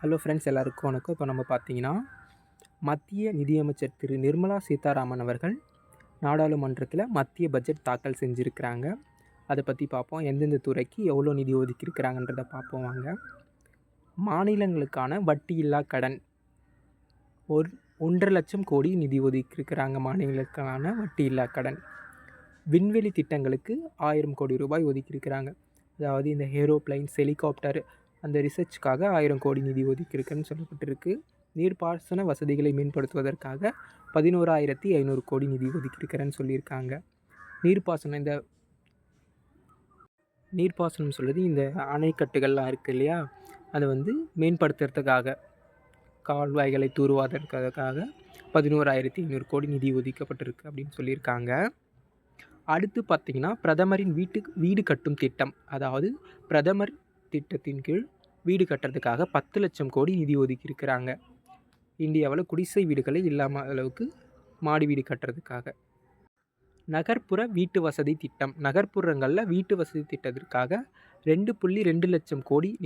Hello friends எல்லாருக்கும் வணக்கம். இப்போ நம்ம பார்த்தீங்கன்னா மத்திய நிதியமைச்சர் திரு நிர்மலா சீதாராமன் அவர்கள் நாடாளுமன்றத்தில் மத்திய பட்ஜெட் தாக்கல் செஞ்சுருக்கிறாங்க. அதை பற்றி பார்ப்போம். எந்தெந்த துறைக்கு எவ்வளோ நிதி ஒதுக்கியிருக்கிறாங்கன்றதை பார்ப்போம் வாங்க. மாநிலங்களுக்கான வட்டியில்லா கடன். ஒரு ஒன்றரை லட்சம் கோடி நிதி ஒதுக்கியிருக்கிறாங்க மாநிலங்களுக்கான வட்டியில்லா கடன். விண்வெளி திட்டங்களுக்கு ஆயிரம் கோடி ரூபாய் ஒதுக்கியிருக்கிறாங்க. அதாவது இந்த ஏரோப்ளைன்ஸ் ஹெலிகாப்டர் அந்த ரிசர்ச்சுக்காக ஆயிரம் கோடி நிதி ஒதுக்கியிருக்குன்னு சொல்லப்பட்டிருக்கு. நீர்ப்பாசன வசதிகளை மேம்படுத்துவதற்காக பதினோராயிரத்தி ஐநூறு கோடி நிதி ஒதுக்கியிருக்கிறேன்னு சொல்லியிருக்காங்க. நீர்ப்பாசனம் இந்த நீர்ப்பாசனம் சொல்கிறது இந்த அணைக்கட்டுகள்லாம் இருக்குது இல்லையா? அதை வந்து மேம்படுத்துறதுக்காக கால்வாய்களை தூர்வாதற்காக பதினோராயிரத்தி ஐநூறு கோடி நிதி ஒதுக்கப்பட்டிருக்கு அப்படின்னு சொல்லியிருக்காங்க. அடுத்து பார்த்திங்கன்னா பிரதமரின் வீட்டுக்கு வீடு கட்டும் திட்டம். அதாவது பிரதமர் திட்டத்தின் கீழ் வீடு கட்டுறதுக்காக பத்து லட்சம் கோடி நிதி ஒதுக்கியிருக்கிறாங்க. இந்தியாவில் குடிசை வீடுகளே இல்லாமல் அளவுக்கு மாடி வீடு கட்டுறதுக்காக. நகர்ப்புற வீட்டு வசதி திட்டம். நகர்ப்புறங்களில் வீட்டு வசதி திட்டத்திற்காக ரெண்டு புள்ளி ரெண்டு லட்சம் கோடி